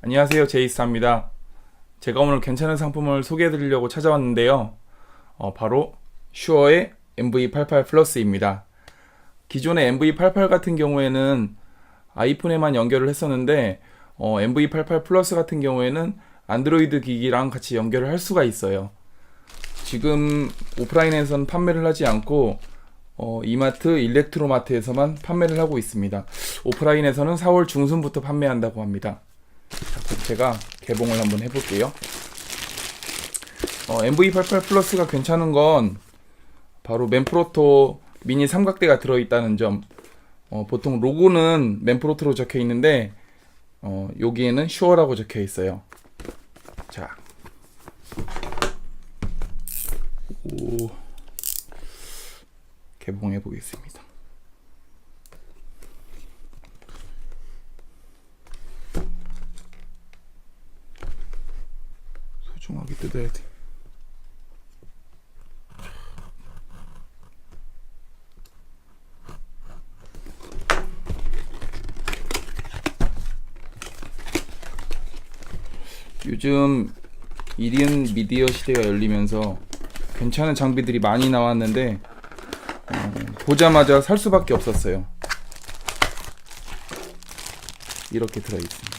안녕하세요 제이스입니다. 제가 오늘 괜찮은 상품을 소개해 드리려고 찾아왔는데요. 어, 바로 슈어의 MV88 플러스입니다. 기존의 MV88 같은 경우에는 아이폰에만 연결을 했었는데 어, MV88 플러스 같은 경우에는 안드로이드 기기랑 같이 연결을 할 수가 있어요. 지금 오프라인에선 판매를 하지 않고 어, 이마트, 일렉트로마트에서만 판매를 하고 있습니다. 오프라인에서는 4월 중순부터 판매한다고 합니다. 제가 개봉을 한번 해볼게요. 어, MV88 플러스가 괜찮은 건 바로 맨프로토 미니 삼각대가 들어있다는 점. 어, 보통 로고는 맨프로토로 적혀 있는데 어, 여기에는 슈어라고 적혀 있어요. 자, 오, 개봉해 보겠습니다. 소중하게 뜯어야 돼. 요즘 이리은 미디어 시대가 열리면서 괜찮은 장비들이 많이 나왔는데 어, 보자마자 살 수밖에 없었어요. 이렇게 들어 있습니다.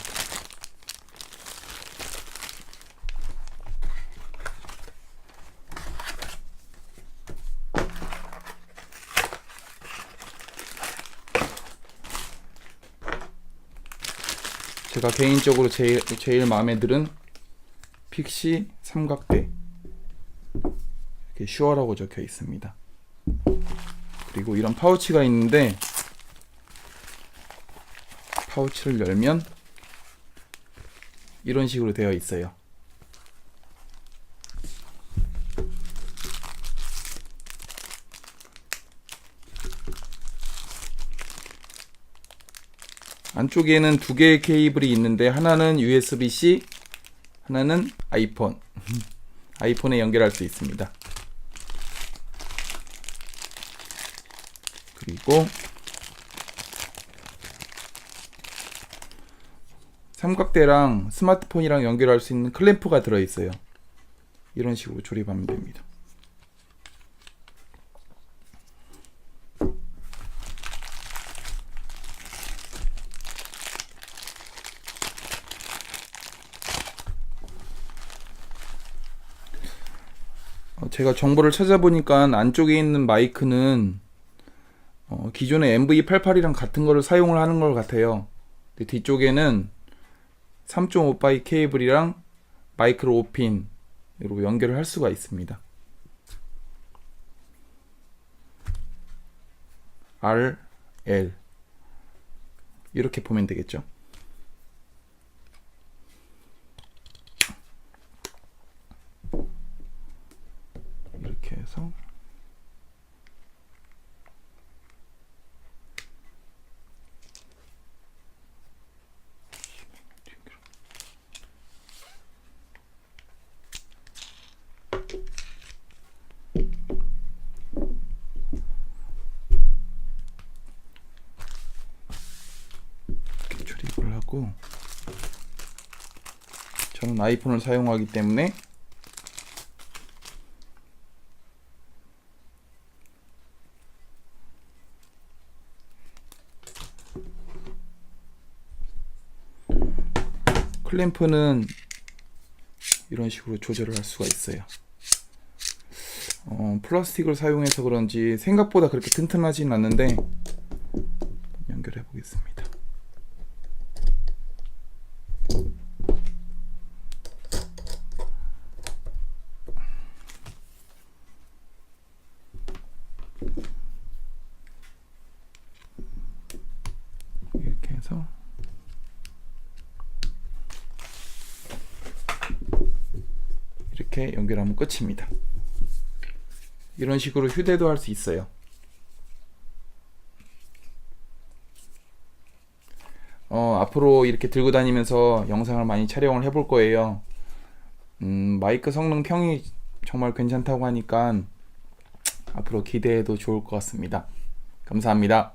제가 개인적으로 제일 제일 마음에 들은 픽시 삼각대 이렇게 슈어라고 적혀 있습니다. 그리고 이런 파우치가 있는데 파우치를 열면 이런 식으로 되어 있어요. 안쪽에는 두 개의 케이블이 있는데 하나는 USB-C, 하나는 아이폰. 아이폰에 연결할 수 있습니다. 그리고 삼각대랑 스마트폰이랑 연결할 수 있는 클램프가 들어 있어요. 이런 식으로 조립하면 됩니다. 제가 정보를 찾아보니까 안쪽에 있는 마이크는 어, 기존의 MV88이랑 같은 거를 사용을 하는 것 같아요. 뒤쪽에는 3.5파이 케이블이랑 마이크로 5핀으로 연결을 할 수가 있습니다. R, L 이렇게 보면 되겠죠. 이렇게 해서. 이렇게 조립을 하고 저는 아이폰을 사용하기 때문에 클램프는 이런 식으로 조절을 할 수가 있어요. 어, 플라스틱을 사용해서 그런지 생각보다 그렇게 튼튼하진 않는데 연결해 보겠습니다. 이렇게 해서 이렇게 연결하면 끝입니다. 이런 식으로 휴대도 할 수 있어요. 어, 앞으로 이렇게 들고 다니면서 영상을 많이 촬영을 해볼 거예요. 음, 마이크 성능 평이 정말 괜찮다고 하니까 앞으로 기대해도 좋을 것 같습니다. 감사합니다.